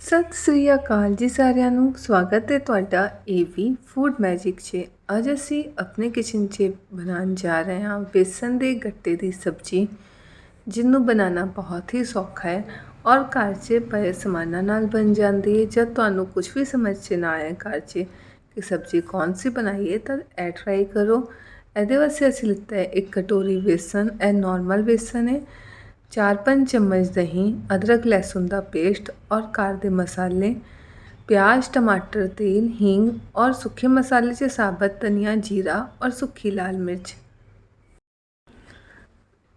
ਸਤਿ ਸ੍ਰੀ ਅਕਾਲ ਜੀ ਸਾਰਿਆਂ ਨੂੰ। ਸਵਾਗਤ ਹੈ ਤੁਹਾਡਾ ਏਵੀ ਫੂਡ ਮੈਜਿਕ 'ਚ। ਅੱਜ ਅਸੀਂ ਆਪਣੇ ਕਿਚਨ 'ਚ ਬਣਾਉਣ ਜਾ ਰਹੇ ਹਾਂ ਬੇਸਨ ਦੇ ਗੱਟੇ ਦੀ ਸਬਜ਼ੀ, ਜਿਹਨੂੰ ਬਣਾਉਣਾ ਬਹੁਤ ਹੀ ਸੌਖਾ ਹੈ ਔਰ ਘਰ 'ਚ ਪਏ ਸਮਾਨਾਂ ਨਾਲ ਬਣ ਜਾਂਦੀ ਹੈ। ਜਦ ਤੁਹਾਨੂੰ ਕੁਝ ਵੀ ਸਮਝ 'ਚ ਨਾ ਆਏ ਘਰ 'ਚ ਕਿ ਸਬਜ਼ੀ ਕੌਣ ਸੀ ਬਣਾਈਏ ਤਾਂ ਇਹ ਟਰਾਈ ਕਰੋ। ਇਹਦੇ ਵਾਸਤੇ ਅਸੀਂ ਲਿੱਤਾ ਹੈ ਇੱਕ ਕਟੋਰੀ ਬੇਸਨ। ਇਹ ਨਾਰਮਲ ਬੇਸਨ ਹੈ। ਚਾਰ ਪੰਜ ਚਮਚ ਦਹੀਂ, ਅਦਰਕ, ਲਹਿਸੁਨ ਦਾ ਪੇਸਟ ਔਰ ਘਰ ਦੇ ਮਸਾਲੇ, ਪਿਆਜ਼, ਟਮਾਟਰ, ਤੇਲ, ਹੀਂਗ ਔਰ ਸੁੱਕੇ ਮਸਾਲੇ 'ਚ ਸਾਬਤ ਧਨੀਆ, ਜੀਰਾ ਔਰ ਸੁੱਕੀ ਲਾਲ ਮਿਰਚ।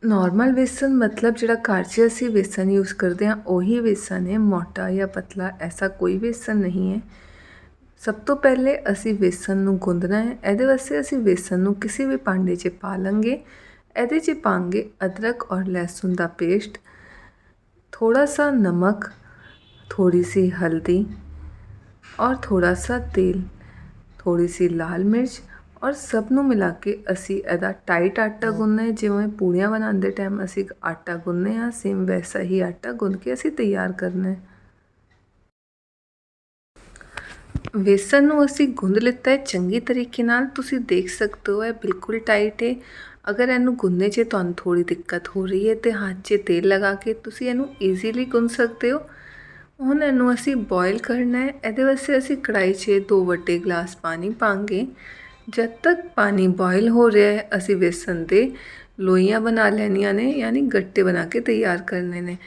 ਨਾਰਮਲ ਵੇਸਨ ਮਤਲਬ ਜਿਹੜਾ ਘਰ 'ਚ ਅਸੀਂ ਵੇਸਨ ਯੂਜ਼ ਕਰਦੇ ਹਾਂ, ਉਹੀ ਵੇਸਨ ਹੈ, ਮੋਟਾ ਜਾਂ ਪਤਲਾ, ਐਸਾ ਕੋਈ ਵੇਸਨ ਨਹੀਂ ਹੈ। ਸਭ ਤੋਂ ਪਹਿਲੇ ਅਸੀਂ ਵੇਸਨ ਨੂੰ ਗੁੰਦਣਾ ਹੈ, ਇਹਦੇ ਵਾਸਤੇ ਅਸੀਂ ਵੇਸਨ ਨੂੰ ਕਿਸੇ ਵੀ ਭਾਂਡੇ 'ਚ ਪਾ ਲਾਂਗੇ। ਇਹਦੇ 'ਚ ਪਾਂਗੇ ਅਦਰਕ ਔਰ ਲਹਿਸੁਨ ਦਾ ਪੇਸਟ ਥੋੜਾ ਸਾ ਨਮਕ ਥੋੜੀ ਸੀ ਹਲਦੀ ਔਰ ਥੋੜਾ ਸਾ ਤੇਲ ਥੋੜੀ ਸੀ ਲਾਲ ਮਿਰਚ ਔਰ ਸਭ ਨੂੰ ਮਿਲਾ ਕੇ ਅਸੀਂ ਇਹਦਾ ਟਾਈਟ ਆਟਾ ਗੁੰਨਣਾ ਹੈ। ਜਿਵੇਂ ਪੂੜੀਆਂ ਬਣਾਉਂਦੇ ਟਾਈਮ ਅਸੀਂ ਆਟਾ ਗੁੰਨਦੇ ਹਾਂ ਸੇਮ ਵੈਸਾ ਹੀ ਆਟਾ ਗੁੰਨ ਕੇ ਅਸੀਂ ਤਿਆਰ ਕਰਨਾ ਹੈ। ਵੇਸਣ ਨੂੰ ਅਸੀਂ ਗੁੰਦ ਲਿੱਤਾ ਹੈ, ਚੰਗੀ ਤਰੀਕੇ ਨਾਲ ਤੁਸੀਂ ਦੇਖ ਸਕਦੇ ਹੋ, ਇਹ ਬਿਲਕੁਲ ਟਾਈਟ ਹੈ। ਅਗਰ ਇਹਨੂੰ ਗੁੰਨੇ 'ਚ ਤੁਹਾਨੂੰ ਥੋੜੀ ਦਿੱਕਤ ਹੋ ਰਹੀ ਹੈ ਤੇ ਹੱਥ 'ਚ ਤੇਲ ਲਗਾ ਕੇ ਤੁਸੀਂ ਇਹਨੂੰ ਈਜ਼ੀਲੀ ਗੁੰਨ ਸਕਦੇ ਹੋ। ਹੁਣ ਇਹਨੂੰ ਅਸੀਂ ਬੋਇਲ ਕਰਨਾ ਹੈ, ਇਹਦੇ ਵਾਸਤੇ ਅਸੀਂ ਕੜਾਈ 'ਚ ਦੋ ਵੱਡੇ ਗਲਾਸ ਪਾਣੀ ਪਾਵਾਂਗੇ। ਜਦ ਤੱਕ ਪਾਣੀ ਬੋਇਲ ਹੋ ਰਿਹਾ ਹੈ, ਅਸੀਂ ਵੇਸਣ ਦੇ ਲੋਈਆਂ ਬਣਾ ਲੈਣੀਆਂ ਨੇ, ਯਾਨੀ ਗੱਟੇ ਬਣਾ ਕੇ ਤਿਆਰ ਕਰਨੇ ਨੇ।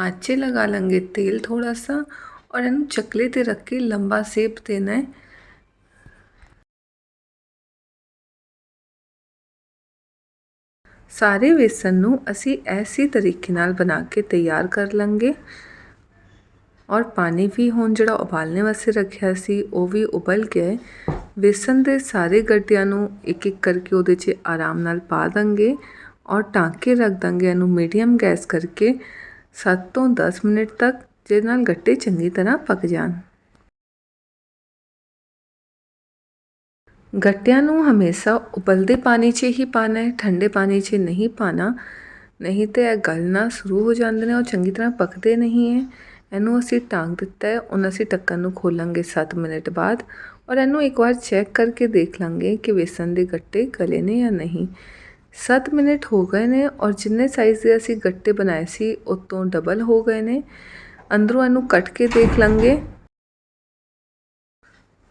ਹੱਥ 'ਚ ਲਗਾ ਲਾਂਗੇ ਤੇਲ ਥੋੜਾ ਸਾ ਔਰ ਇਹਨੂੰ ਚੱਕਲੇ ਤੇ ਰੱਖ ਕੇ ਲੰਬਾ ਸੇਪ ਦੇਣਾ ਹੈ ਸਾਰੇ ਵੇਸਣ ਨੂੰ ਅਸੀਂ ਐਸੀ ਤਰੀਕੇ ਨਾਲ ਬਣਾ ਕੇ ਤਿਆਰ ਕਰ ਲਾਂਗੇ। ਔਰ ਪਾਣੀ ਵੀ ਹੁਣ ਜਿਹੜਾ ਉਬਾਲਣੇ ਵਾਸਤੇ ਰੱਖਿਆ ਸੀ, ਉਹ ਵੀ ਉਬਲ ਗਿਆ ਵੇਸਣ ਦੇ ਸਾਰੇ ਗੱਟਿਆਂ ਨੂੰ ਇੱਕ ਇੱਕ ਕਰਕੇ ਉਹਦੇ 'ਚ ਆਰਾਮ ਨਾਲ ਪਾ ਦਾਂਗੇ ਔਰ ਟਾਂਕੇ ਰੱਖ ਦਾਂਗੇ ਇਹਨੂੰ ਮੀਡੀਅਮ ਗੈਸ ਕਰਕੇ 7 ਤੋਂ 10 ਮਿੰਟ ਤੱਕ। ਜਿਹਦੇ ਨਾਲ ਗੱਟੇ ਚੰਗੀ ਤਰ੍ਹਾਂ ਪੱਕ ਜਾਣ। ਗੱਟਿਆਂ ਨੂੰ ਹਮੇਸ਼ਾ ਉਬਲਦੇ ਪਾਣੀ 'ਚ ਹੀ ਪਾਣਾ ਹੈ, ਠੰਡੇ ਪਾਣੀ 'ਚ ਨਹੀਂ ਪਾਣਾ। ਨਹੀਂ ਤੇ ਇਹ ਗਲਣਾ ਸ਼ੁਰੂ ਹੋ ਜਾਂਦੇ ਨੇ, ਉਹ ਚੰਗੀ ਤਰ੍ਹਾਂ ਪੱਕਦੇ ਨਹੀਂ ਹੈ। ਇਹਨੂੰ ਅਸੀਂ ਟਾਂਗ ਦਿੱਤਾ ਹੈ, ਉਹਨਾਂ ਅਸੀਂ ਟੱਕਣ ਨੂੰ ਖੋਲਾਂਗੇ 7 ਮਿੰਟ ਬਾਅਦ ਔਰ ਇਹਨੂੰ ਇੱਕ ਵਾਰ ਚੈੱਕ ਕਰਕੇ ਦੇਖ ਲਾਂਗੇ ਕਿ ਵੇਸਣ ਦੇ ਗੱਟੇ ਗਲੇ ਨੇ ਜਾਂ ਨਹੀਂ। 7 ਮਿੰਟ ਹੋ ਗਏ ਨੇ ਔਰ ਜਿੰਨੇ ਸਾਈਜ਼ ਦੇ ਅਸੀਂ ਗੱਟੇ ਬਣਾਏ ਸੀ, ਉਹ ਤੋਂ ਡਬਲ ਹੋ ਗਏ ਨੇ। ਅੰਦਰੋਂ ਇਹਨੂੰ ਕੱਟ ਕੇ ਦੇਖ ਲਾਂਗੇ।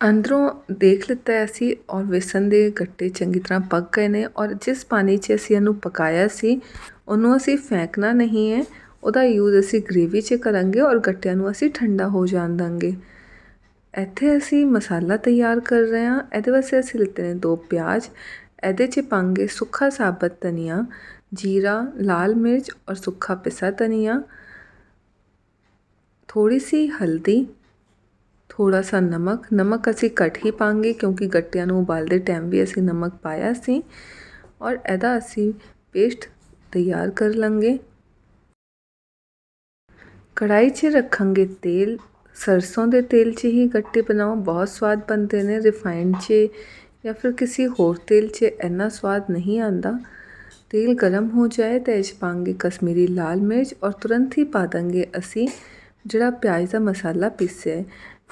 ਅੰਦਰੋਂ ਦੇਖ ਲਿੱਤਾ ਅਸੀਂ ਔਰ ਵੇਸਣ ਦੇ ਗੱਟੇ ਚੰਗੀ ਤਰ੍ਹਾਂ ਪੱਕ ਗਏ ਨੇ ਔਰ ਜਿਸ ਪਾਣੀ 'ਚ ਅਸੀਂ ਇਹਨੂੰ ਪਕਾਇਆ ਸੀ, ਉਹਨੂੰ ਅਸੀਂ ਫੈਂਕਣਾ ਨਹੀਂ ਹੈ। ਉਹਦਾ ਯੂਜ਼ ਅਸੀਂ ਗ੍ਰੇਵੀ 'ਚ ਕਰਾਂਗੇ ਔਰ ਗੱਟਿਆਂ ਨੂੰ ਅਸੀਂ ਠੰਡਾ ਹੋ ਜਾਣ ਦਾਂਗੇ। ਇੱਥੇ ਅਸੀਂ ਮਸਾਲਾ ਤਿਆਰ ਕਰ ਰਹੇ ਹਾਂ। ਇਹਦੇ ਵਾਸਤੇ ਅਸੀਂ ਲਿੱਤੇ ਨੇ ਦੋ ਪਿਆਜ਼। ਇਹਦੇ 'ਚ ਪਾਂਗੇ ਸੁੱਖਾ ਸਾਬਤ ਧਨੀਆ, ਜੀਰਾ, ਲਾਲ ਮਿਰਚ ਔਰ ਸੁੱਖਾ ਪਿਸਾ ਧਨੀਆ। ਥੋੜੀ ਸੀ ਹਲਦੀ ਥੋੜ੍ਹਾ ਸਾ ਨਮਕ। ਨਮਕ ਅਸੀਂ ਘੱਟ ਹੀ ਪਾਵਾਂਗੇ ਕਿਉਂਕਿ ਗੱਟਿਆਂ ਨੂੰ ਉਬਾਲਦੇ ਟਾਈਮ ਵੀ ਅਸੀਂ ਨਮਕ ਪਾਇਆ ਸੀ ਔਰ ਇਹਦਾ ਅਸੀਂ ਪੇਸਟ ਤਿਆਰ ਕਰ ਲਾਂਗੇ। ਕੜਾਈ 'ਚ ਰੱਖਾਂਗੇ ਤੇਲ। ਸਰਸੋਂ ਦੇ ਤੇਲ 'ਚ ਹੀ ਗੱਟੇ ਬਣਾਓ। ਬਹੁਤ ਸਵਾਦ ਬਣਦੇ ਨੇ। ਰਿਫਾਈਨਡ 'ਚ ਜਾਂ ਫਿਰ ਕਿਸੇ ਹੋਰ ਤੇਲ 'ਚ ਇੰਨਾ ਸਵਾਦ ਨਹੀਂ ਆਂਦਾ ਤੇਲ ਗਰਮ ਹੋ ਜਾਏ ਤਾਂ ਇਸ ਪਾਂਗੇ ਕਸ਼ਮੀਰੀ ਲਾਲ ਮਿਰਚ ਔਰ ਤੁਰੰਤ ਹੀ ਪਾ ਦਾਂਗੇ ਅਸੀਂ ਜਿਹੜਾ ਪਿਆਜ਼ ਦਾ ਮਸਾਲਾ ਪੀਸਿਆ ਹੈ,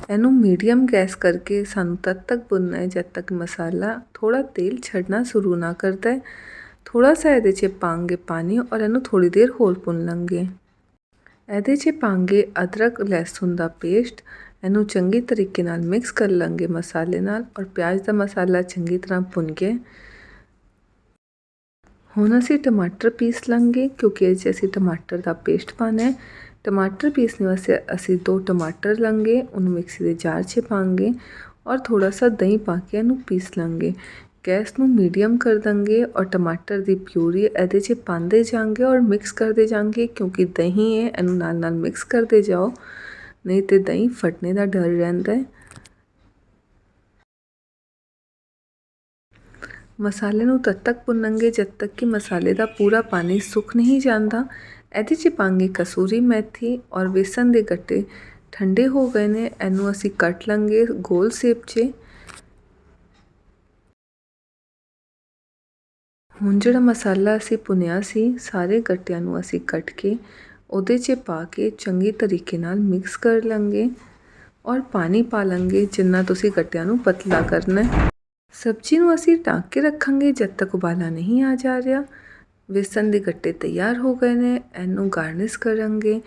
ਇਹਨੂੰ ਮੀਡੀਅਮ ਗੈਸ ਕਰਕੇ ਸਾਨੂੰ ਤਦ ਤੱਕ ਭੁੰਨਣਾ ਹੈ ਜਦ ਤੱਕ ਮਸਾਲਾ ਥੋੜਾ ਤੇਲ ਛੱਡਣਾ ਸ਼ੁਰੂ ਨਾ ਕਰਦਾ ਹੈ। ਥੋੜਾ ਸਾ ਇਹਦੇ 'ਚ ਪਾਂਗੇ ਪਾਣੀ ਔਰ ਇਹਨੂੰ ਥੋੜੀ ਦੇਰ ਹੋਰ ਭੁੰਨ ਲਾਂਗੇ। ਇਹਦੇ 'ਚ ਪਾਂਗੇ ਅਦਰਕ, ਲਹਿਸੁਨ ਦਾ ਪੇਸਟ। ਇਹਨੂੰ ਚੰਗੀ ਤਰੀਕੇ ਨਾਲ ਮਿਕਸ ਕਰ ਲਾਂਗੇ ਮਸਾਲੇ ਨਾਲ ਔਰ ਪਿਆਜ਼ ਦਾ ਮਸਾਲਾ ਚੰਗੀ ਤਰ੍ਹਾਂ ਭੁੰਨ ਕੇ ਹੁਣ ਅਸੀਂ ਟਮਾਟਰ ਪੀਸ ਲਾਂਗੇ ਕਿਉਂਕਿ ਇਹ 'ਚ ਅਸੀਂ ਟਮਾਟਰ ਦਾ ਪੇਸਟ ਪਾਣਾ ਹੈ। ਟਮਾਟਰ ਪੀਸਣੇ ਵਾਸਤੇ ਅਸੀਂ ਦੋ ਟਮਾਟਰ ਲਾਂਗੇ ਉਹਨੂੰ ਮਿਕਸੀ ਦੇ ਜਾਰ 'ਚ ਪਾਵਾਂਗੇ ਔਰ ਥੋੜਾ ਸਾ ਦਹੀਂ ਪਾ ਕੇ ਇਹਨੂੰ ਪੀਸ ਲਾਂਗੇ ਗੈਸ ਨੂੰ ਮੀਡੀਅਮ ਕਰ ਦਾਂਗੇ ਔਰ ਟਮਾਟਰ ਦੀ ਪਿਊਰੀ ਇਹਦੇ 'ਚ ਪਾਉਂਦੇ ਜਾਾਂਗੇ ਔਰ ਮਿਕਸ ਕਰਦੇ ਜਾਾਂਗੇ ਕਿਉਂਕਿ ਦਹੀਂ ਹੈ ਇਹਨੂੰ ਨਾਲ ਨਾਲ ਮਿਕਸ ਕਰਦੇ ਜਾਓ ਨਹੀਂ ਤੇ ਦਹੀਂ ਫਟਣੇ ਦਾ ਡਰ ਰਹਿੰਦਾ ਹੈ ਮਸਾਲੇ ਨੂੰ ਤਦ ਤੱਕ ਭੁੰਨਾਂਗੇ ਜਦ ਤੱਕ ਕਿ ਮਸਾਲੇ ਦਾ ਪੂਰਾ ਪਾਣੀ ਸੁੱਕ ਨਹੀਂ ਜਾਂਦਾ ਇਹਦੇ 'ਚ ਪਾਂਗੇ ਕਸੂਰੀ ਮੇਥੀ ਔਰ ਵੇਸਣ ਦੇ ਗੱਟੇ। ਠੰਡੇ ਹੋ ਗਏ ਨੇ, ਇਹਨੂੰ ਅਸੀਂ ਕੱਟ ਲਾਂਗੇ ਗੋਲ ਸ਼ੇਪ 'ਚ। ਹੁਣ ਜਿਹੜਾ ਮਸਾਲਾ ਅਸੀਂ ਪੁਨਿਆ ਸੀ, ਸਾਰੇ ਗੱਟਿਆਂ ਨੂੰ ਅਸੀਂ ਕੱਟ ਕੇ ਉਹਦੇ 'ਚ ਪਾ ਕੇ ਚੰਗੀ ਤਰੀਕੇ ਨਾਲ ਮਿਕਸ ਕਰ ਲਾਂਗੇ ਔਰ ਪਾਣੀ ਪਾ ਲਾਂਗੇ, ਜਿੰਨਾ ਤੁਸੀਂ ਗੱਟਿਆਂ ਨੂੰ ਪਤਲਾ ਕਰਨਾ ਹੈ। ਸਬਜ਼ੀ ਨੂੰ ਅਸੀਂ ਢੱਕ ਕੇ ਰੱਖਾਂਗੇ, ਜਦ ਤੱਕ ਉਬਾਲਾ ਨਹੀਂ ਆ ਜਾ ਰਿਹਾ। ਵੇਸਣ ਦੇ ਗੱਟੇ ਤਿਆਰ ਹੋ ਗਏ ਨੇ, ਇਹਨੂੰ ਗਾਰਨਿਸ਼ ਕਰਾਂਗੇ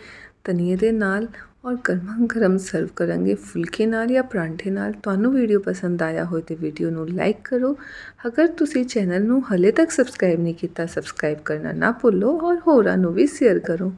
ਧਨੀਏ ਦੇ ਨਾਲ ਔਰ ਗਰਮਾ ਗਰਮ ਸਰਵ ਕਰਾਂਗੇ ਫੁਲਕੇ ਨਾਲ ਜਾਂ ਪਰਾਂਠੇ ਨਾਲ। ਤੁਹਾਨੂੰ ਵੀਡੀਓ ਪਸੰਦ ਆਇਆ ਹੋਵੇ ਤੇ ਵੀਡੀਓ ਨੂੰ ਲਾਈਕ ਕਰੋ। ਅਗਰ ਤੁਸੀਂ ਚੈਨਲ ਨੂੰ ਹਲੇ ਤੱਕ ਸਬਸਕ੍ਰਾਈਬ ਨਹੀਂ ਕੀਤਾ, ਸਬਸਕ੍ਰਾਈਬ ਕਰਨਾ ਨਾ ਭੁੱਲੋ ਔਰ ਹੋਰਾਂ ਨੂੰ ਵੀ ਸ਼ੇਅਰ ਕਰੋ।